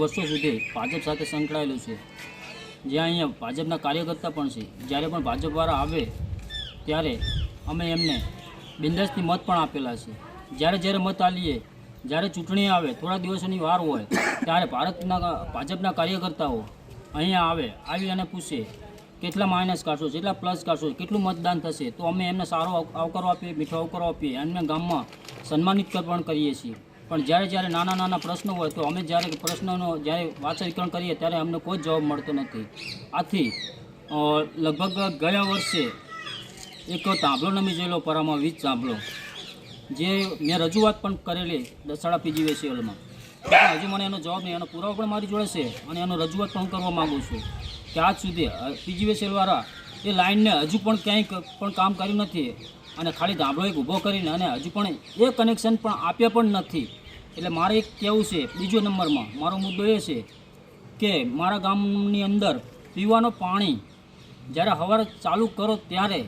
વર્ષો સુધી ભાજપ સાથે સંકળાયેલું છે. જ્યાં અહીંયા ભાજપના કાર્યકર્તા પણ છે. જ્યારે પણ ભાજપવાળા આવે, ત્યારે અમે એમને બિંદાસથી મત પણ આપેલા છે. જ્યારે જ્યારે મત આલીએ, જ્યારે ચૂંટણી આવે, થોડા દિવસોની વાર હોય, ત્યારે ભારતના ભાજપના કાર્યકર્તાઓ અહીંયા આવે, આવી અને પૂછે, કેટલા માઇનસ કાઢશો? કેટલા પ્લસ કાઢશો? કેટલું મતદાન થશે? તો અમે એમને સારો આવકારો આપીએ, મીઠો આવકારો આપીએ, એમને ગામમાં સન્માનિત પણ કરીએ છીએ. પણ જ્યારે જ્યારે નાના નાના પ્રશ્નો હોય તો અમે જ્યારે પ્રશ્નોનો જ્યારે વાચરીકરણ કરીએ ત્યારે અમને કોઈ જવાબ મળતો નથી. આથી લગભગ ગયા વર્ષે એક તાંભલો નમી ગયેલો પરામાં વીજ તાંભલો જે મેં રજૂઆત પણ કરેલી દસાડા પીજીવીસીએલમાં પણ હજુ મને એનો જવાબ નહીં, એનો પુરાવો પણ મારી જોડે છે અને એનો રજૂઆત પણ કરવા માગું છું કે આજ સુધી પીજીવીસીએલવાળા એ લાઇનને હજુ પણ ક્યાંય પણ કામ કર્યું નથી. અને ખાલી ધાબળો એક ઊભો કરીને અને હજુ પણ એ કનેક્શન પણ આપ્યા પણ નથી. એટલે મારે એક કહેવું છે, બીજો નંબરમાં મારો મુદ્દો એ છે કે મારા ગામની અંદર પીવાનું પાણી જ્યારે સવારે ચાલુ કરો ત્યારે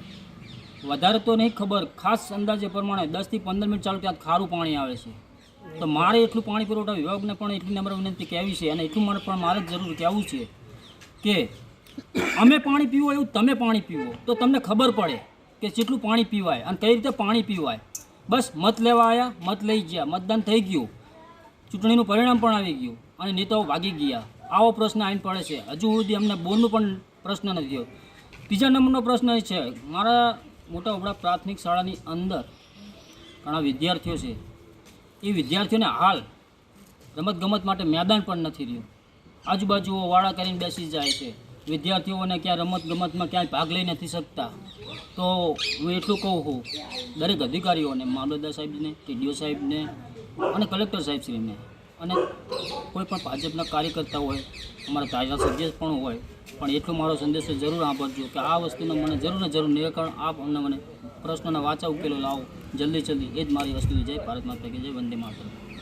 વધારે તો નહીં ખબર, ખાસ અંદાજે પ્રમાણે દસથી પંદર મિનિટ ચાલુ ત્યાં ખારું પાણી આવે છે. તો મારે એટલું પાણી પુરવઠા વિભાગને પણ એટલી નંબર વિનંતી કહેવી છે અને એટલું મારે પણ મારે જરૂર કહેવું છે કે અમે પાણી પીવો એવું તમે પાણી પીવો, તો તમને ખબર પડે. કે કેટલું પાણી પીવાય અને કઈ રીતે પાણી પીવાય. બસ મત લેવા આવ્યા મત લઈ ગયા, મતદાન થઈ ગયું. ચૂંટણીનું પરિણામ પણ આવી ગયું અને નેતાઓ ભાગી ગયા. આવો પ્રશ્ન આવીને પડે છે. હજુ સુધી અમને બોરનું પણ પ્રશ્ન નથી થયો. ત્રીજા નંબરનો પ્રશ્ન એ છે, મારા મોટા ઉબડા પ્રાથમિક શાળાની અંદર ઘણા વિદ્યાર્થીઓ છે. એ વિદ્યાર્થીઓને હાલ રમતગમત માટે મેદાન પણ નથી રહ્યું. આજુબાજુ વાળા કરીને બેસી જાય છે. વિદ્યાર્થીઓને ક્યાં રમત ગમતમાં ક્યાંય ભાગ લઈ નથી શકતા, તો હું એટલું કહું છું, દરેક અધિકારીઓને, મામલતદાર સાહેબને, ટીડીઓ સાહેબને અને કલેક્ટર સાહેબશ્રીને અને કોઈ પણ ભાજપના કાર્યકર્તા હોય, અમારા ધારાસભ્ય પણ હોય, પણ એટલો મારો સંદેશો જરૂર આપજો કે આ વસ્તુનો મને જરૂર જરૂર નિરાકરણ આપ અમને મને પ્રશ્નોના વાચા ઉકેલો લાવો, જલ્દી જલ્દી, એ જ મારી વસ્તુ જય ભારત માતા કે જય, વંદે માતરમ.